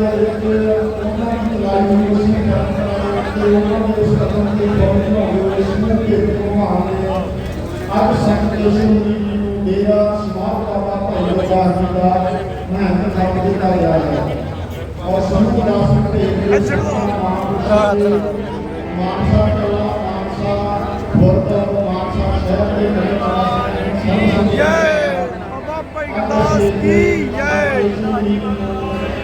ਦੇ ਵਿੱਚ ਉਹਨਾਂ ਦੀ ਲਾਈਵ ਮਿਊਜ਼ਿਕ ਕਰਨ ਤੇ ਉਹਨਾਂ ਦੇ ਉਸ ਕਦਮ ਤੇ ਬਹੁਤ ਹੋਏ ਇਸ ਨੂੰ ਕਿ ਘੁਮਾਉਣ ਨੇ ਅੱਜ ਸੈਂਟਰੇਸ਼ਨ ਦੀ ਡੇਰਾ ਸਮਾਰ ਬਾਬਾ ਭਾਈ ਬਚਾਰ ਜੀ ਦਾ ਮਹਿੰਤ ਨਾਮ ਦਿੱਤਾ ਗਿਆ ਹੈ ਔਰ ਸਮੂਹ ਰਾਸ਼ਟਰ ਦੇ ਮਾਨਸਾ ਮਾਨਸਾ ਕਲਾ ਮਾਨਸਾ ਖੁਰਦ ਮਾਨਸਾ ਸ਼ਹਿਰ ਦੇ ਰਹਿਣ ਵਾਲੇ ਜੈ ਬਾਬਾ ਭਾਈ ਗੁਰਦਾਸ ਕੀ ਜੈ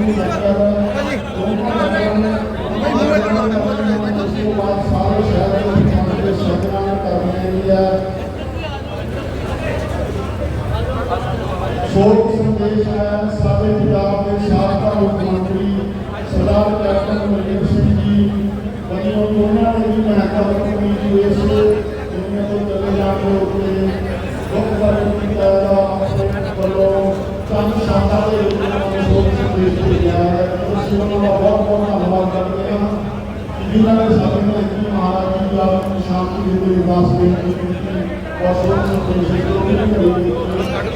ਕੀ ਜੈ ਸਾਰੇ ਸ਼ਹਿਰ ਦੇ ਵਿੱਚ ਸੱਜਣਾ ਕਰਨੇ ਹੈ ਸ਼ੋਕ ਸੰਦੇਸ਼ ਹੈ ਸਾਡੇ ਪੰਜਾਬ ਦੇ ਸਾਬਕਾ ਮੁੱਖ ਮੰਤਰੀ ਸਰਦਾਰ ਕੈਪਟਨ ਅਮਰਿੰਦਰ ਸਿੰਘ ਜੀ ਵੱਲੋਂ ਉਹਨਾਂ ਨੇ ਵੀ ਮਹੱਤਵਪੂਰਨ ਵੀ ਇਸ ਦੁਨੀਆ ਤੋਂ ਚਲੇ ਜਾਣ ਦੇ ਉੱਤੇ ਦੁੱਖ ਪ੍ਰਗਟ ਕੀਤਾ ਹੈ ਆਪਣੇ ਵੱਲੋਂ ਚੰਦ ਸ਼ਾਂਤਾਂ ਦੇ ਵਿੱਚ ਉਹਨਾਂ ਨੂੰ ਸ਼ੋਕ ਸੰਦੇਸ਼ ਭੇਜਿਆ ਹੈ ਅਸੀਂ ਉਹਨਾਂ ਦਾ ਬਹੁਤ ਬਹੁਤ ਧੰਨਵਾਦ ਕਰਦੇ ਹਾਂ ਕਿ ਜਿਨ੍ਹਾਂ ਨੇ ਸਾਡੇ ਨੂੰ ਇੱਕ ਮਹਾਰਾਜ ਜੀ ਦਾ ਸ਼ਾਂਤੀ ਦੇ ਵਿਕਾਸ ਦੇ ਕੀਤੀ ਔਰ ਸ਼ੋਕ ਸੰਦੇਸ਼ ਦੇ ਉੱਤੇ ਵੀ ਕਰੀ ਸਾਰੀ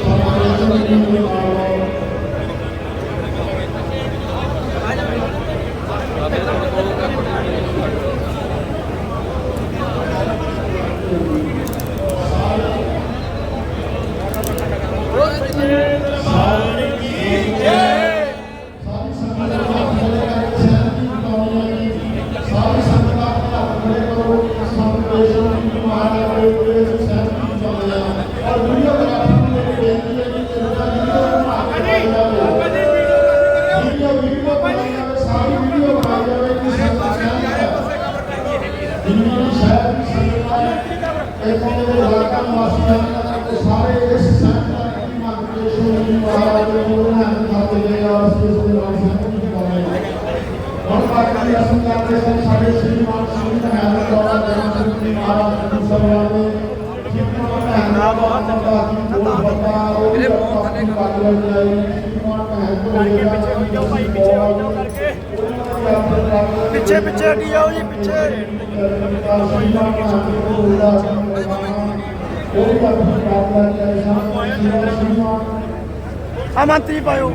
ਹੁਣ ਬਾਕੀ ਦੀ ਰਸਮ ਕਰਦੇ ਸਨ ਸਾਡੇ ਸ਼੍ਰੀ ਮਹਿਲ ਦੌਰਾ ਜਨਮ ਸਿੰਘ ਜੀ ਮਹਾਰਾਜ ਜੀ ਸਭਾ ਦੇ। ਜਿਤਨਾ ਮਹਿਲ ਬਹੁਤ ਵੱਡਾ ਜੀ ਬਹੁਤ ਵੱਡਾ ਉਹ ਵੀ ਬਹੁਤ ਥੱਲੇ ਕਰ ਜਾਈ ਸ਼੍ਰੀਮਾਨ ਮਹਿਲ ਤੋਂ ਕਰਕੇ ਪਿੱਛੇ ਹੋ ਜਾਓ ਭਾਈ ਪਿੱਛੇ ਹੋ ਜਾਓ ਕਰਕੇ। ਪਿੱਛੇ ਪਿੱਛੇ ਹਟੀ ਜਾਓ ਜੀ ਪਿੱਛੇ। ਆ ਮੰਤਰੀ ਪਾਇਓ।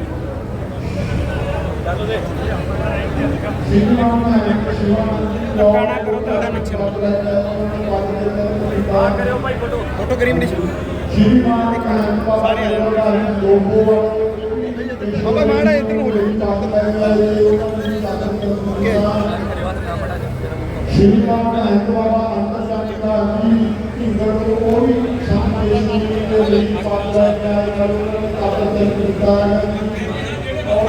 ਕਰਿਓ ਭਾਈ ਫੋਟੋ ਫੋਟੋ ਕਰੀ ਮਨੀ ਸਾਰੇ ਆ ਬਾਬਾ ਮਾੜਾ ਇੱਧਰ ਨੂੰ ਹੋ ਸ਼੍ਰੀ ਰਾਮ ਐਤਵਾਰਾ ਅੰਤਰਜਾਤਿਕਾ ਜੀ ਢਿੰਗਰ ਤੋਂ ਉਹ ਵੀ ਸਾਹਮਣੇ ਦੇ ਲਈ ਪਾਤਰ ਹੈ ਕਰਨ ਕਾਬਲ ਕੀਤਾ ਹੈ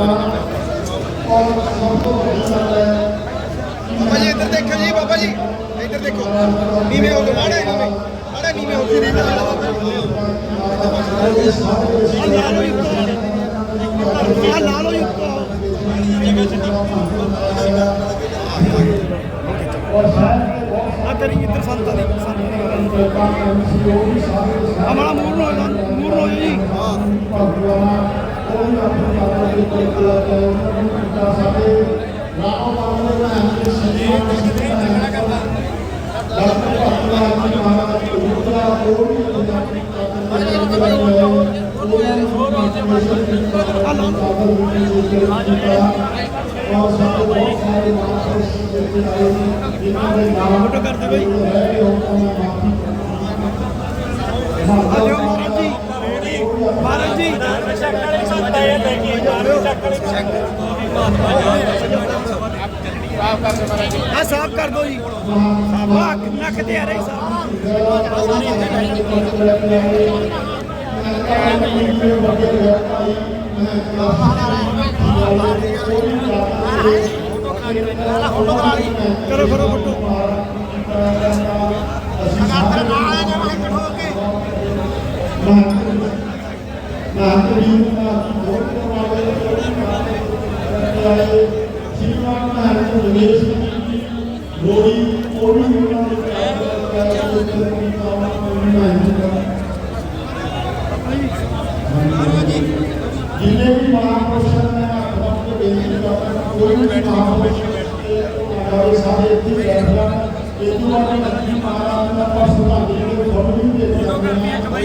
ਬਾਬਾ ਜੀ, ਇੱਧਰ ਦੇਖੋ ਜੀ, ਬਾਬਾ ਜੀ। ਇੱਧਰ ਦੇਖੋ। ਨੀਵੇਂ ਹੋ ਕੇ ਮਾੜੇ ਨੀਵੇਂ। ਮਾੜੇ ਨੀਵੇਂ ਹੋ ਕੇ ਨੀਵੇਂ ਆ ਲਾ ਲਓ ਜੀ। ਆ ਕਰੀ ਇੱਧਰ ਸੰਤਾਂ ਦੀ ਸੰਤਾਂ ਦੀ ਆ ਮਾੜਾ ਮੂਰ ਨੂੰ ਹੋ ਜਾ ਮੂਰ ਨੂੰ ਹੋ ਜਾ ਜੀ ਫੋਟੋ ਕਰ ਦੇ ਬਈ ਆ ਲਿਓ ਮਹਾਰਾਜ ਜੀ ਮਹਾਰਾਜ ਜੀ ਚੱਕ ਵਾਲੇ ਸੰਤਾਂ ਇਹ ਦੇਖੀ ਚੱਕ ਵਾਲੇ ਸਾਫ਼ ਕਰ ਦੇ ਮਹਾਰਾਜ ਜੀ ਆ ਸਾਫ਼ ਕਰ ਦੋ ਜੀ। ਵਾਹ, ਨੱਕ ਤੇ ਆ ਰਹੀ ਸਾਫ਼। ਕਰੋ ਕਰੋ, ਫੋਟੋ। ਜਿੰਨੇ ਵੀ ਮਹਾਂਪੁਰਸ਼ਾਂ ਨੇ ਆਪਣਾ ਬੇਨਤੀ ਕਰਦਾ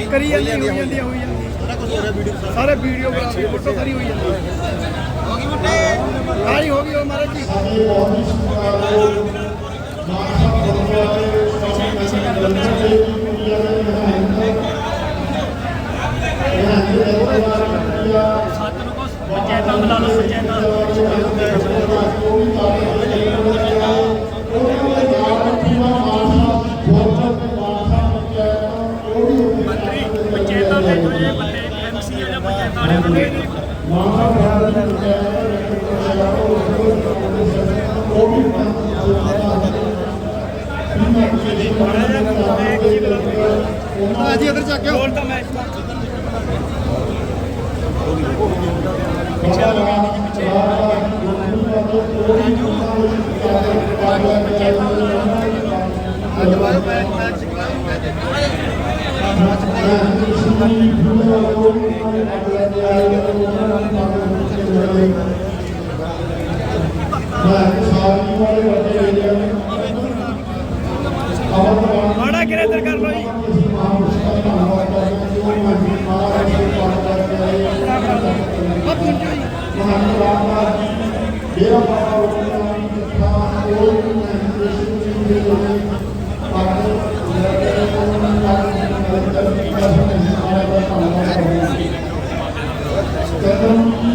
ਕਰੀ ਜਾਂਦੀ ਹੋਈ ਜਾਂਦੀ ਹੋਈ ਜਾਂਦੀ ਸਾਰੇ ਵੀਡੀਓ ਬਣਾ ਕੇ ਫੋਟੋ ਕਰੀ ਹੋਈ ਜਾਂਦੀ ਹੋ। ਗਈ ਮੁੰਡੇ ਆਈ ਹੋ ਗਈ ਮਹਾਰਾਜ ਜੀ। ਹੀ ਇਹਨਾਂ ਦੇ ਦਰਬਾਰ ਪੰਚਾਇਤਾਂ ਬੁਲਾ ਲਓ ਪੰਚਾਇਤਾਂ ਜਾਂ ਪੰਚਾਇਤਾਂ ਵਾਲੇ ਬੰਦੇ ਨੇ ਜੀ ਇਧਰ ਚੱਕ ਕੇ ਤਾਂ ਮੈਂ ਮਾੜਾ ਕਿਰੇ ਇਧਰ ਕਰ ਲਓ ਜੀ। ਬਹੁਤ ਪੁੰਜੋ ਜੀ ਮੇਰਾ ਬਾਬਾ ਰੋਣਾ ਦੀ ਕਥਾ ਕੋਈ ਵੀ ਮੈਡੀਟੇਸ਼ਨ ਦੀ ਦੇ ਲੋਗੇ ਕਦਮ ਦੀ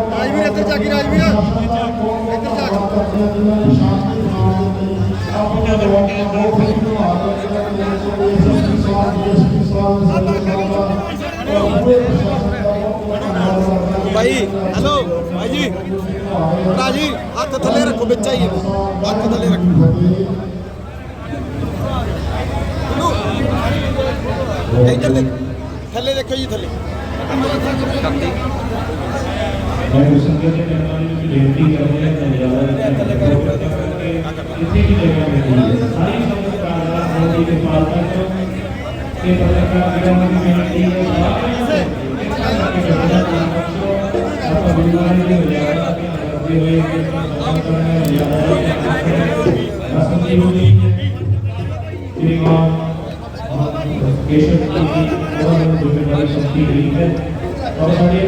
ਰਾਜਵੀਰ, ਇੱਧਰ ਜਾ ਕੇ ਰਾਜਵੀਰ। ਇੱਧਰ ਜਾ ਭਾਈ ਹੈਲੋ ਭਾਈ ਜੀ। ਭਰਾ ਹੱਥ ਥੱਲੇ ਰੱਖੋ, ਵਿੱਚ ਆਈਏ। ਹੱਥ ਥੱਲੇ ਰੱਖੋ। ਇੱਧਰ ਦੇਖ, ਥੱਲੇ ਦੇਖੋ ਜੀ, ਥੱਲੇ। ਮੈਂ ਸੰਗਤ ਦੇ ਨਾਲ ਬੇਨਤੀ ਕਰਦੇ ਹਾਂ ਕਿ ਜ਼ਿਆਦਾ ਕਿਸੇ ਵੀ ਜਗ੍ਹਾ ਤੇ ਸਾਰੀ ਸੰਗਤ ਦਾ ਸਾਡੀ ਦੇ ਪਾਲਣਾ ਕਰੋ ਕਿ ਪੱਤਰਕਾਰ ਵੀਰਾਂ ਦੀ ਬੇਨਤੀ ਹੈ ਸਾਰੇ ਆਪਾਂ ਬਿਮਾਰੀ ਦੇ ਹੋ ਜਾਣਾ ਕਰਦੇ ਹੋਏ ਕਿ ਸਮਾਂ ਕਰਨਾ ਹੋ ਜਾਣਾ भले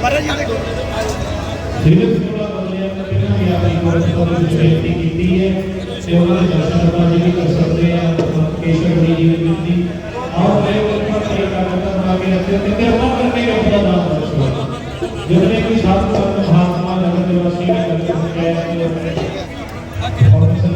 ਮਹਾਰਾਜ ਜੀ ਦੇਖੋ ਸਿਰਫ ਸੇਵਾ ਬਦਲਿਆ ਪਹਿਲਾਂ ਵੀ ਆਪਣੀ ਕੋਰਸਪੋਂਡ ਵਿੱਚ ਬੇਨਤੀ ਕੀਤੀ ਹੈ ਤੇ ਉਹਨਾਂ ਦੇ ਦਰਸ਼ਨ ਆਪਾਂ ਜੀ ਵੀ ਕਰ ਸਕਦੇ ਆ ਕੇਸ਼ਵ ਜੀ ਦੀ ਬੇਨਤੀ ਆਓ ਮੈਂ ਉੱਪਰ ਤੇ ਕਾਰਜ ਬਣਾ ਕੇ ਰੱਖਿਓ ਤੇ ਕਿਰਪਾ ਕਰਕੇ ਰੱਬ ਦਾ ਨਾਮ ਦੱਸੋ ਜਿਤਨੇ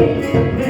Música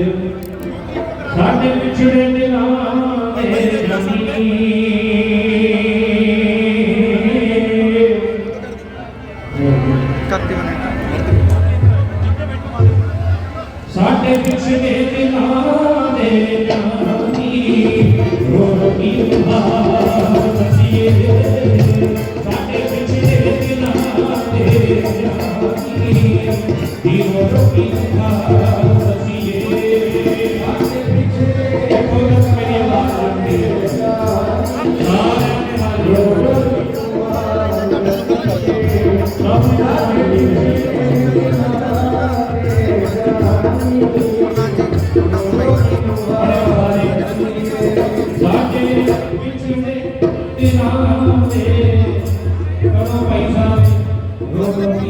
ਸਾਡੇ ਵਿਛੜੇ ਦਿਲਾਂ ਦੇ ਜਮੀ ਕੱਤੀ ਸਾਡੇ ਵਿਛੜੇ ਦਿਲਾਂ ਦੇ ਜਮੀ ਰੋਣੀ ਭਾਵ ਸੀਏ ਸਾਡੇ ਵਿਛੜੇ ਦਿਲਾਂ ਦੇ ਜਮੀ ਦੀ ਰੋਣੀ ਭਾਵ Thank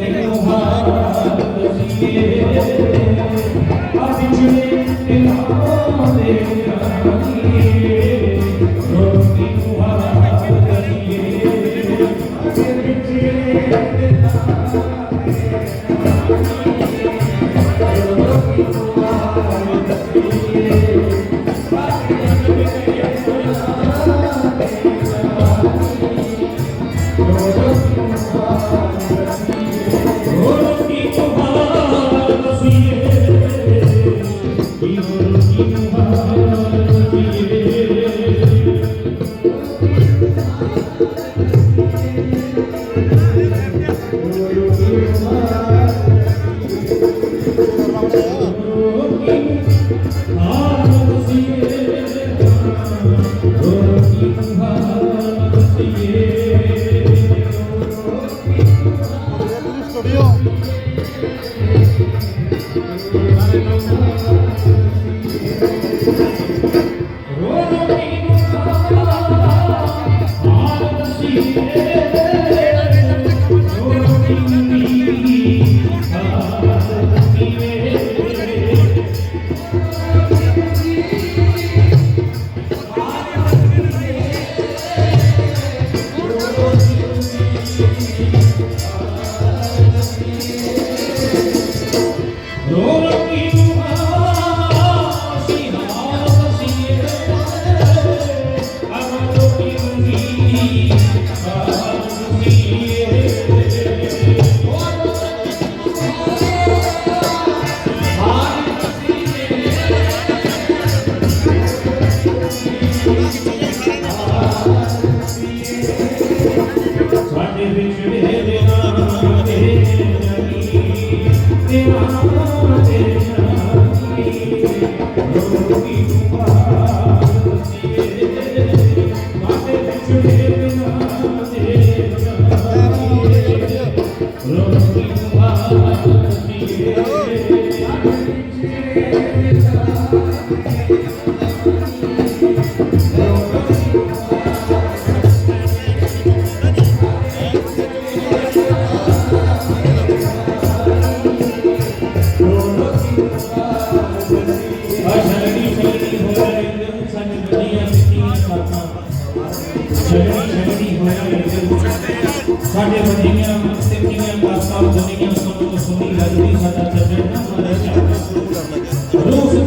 you.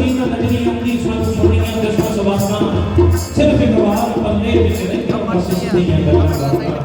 تین لگنی اپنی سب پڑھیاں جس کا سواسا صرف ایک بار پلے وچ نہیں کر سکتی ہے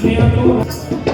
sustento.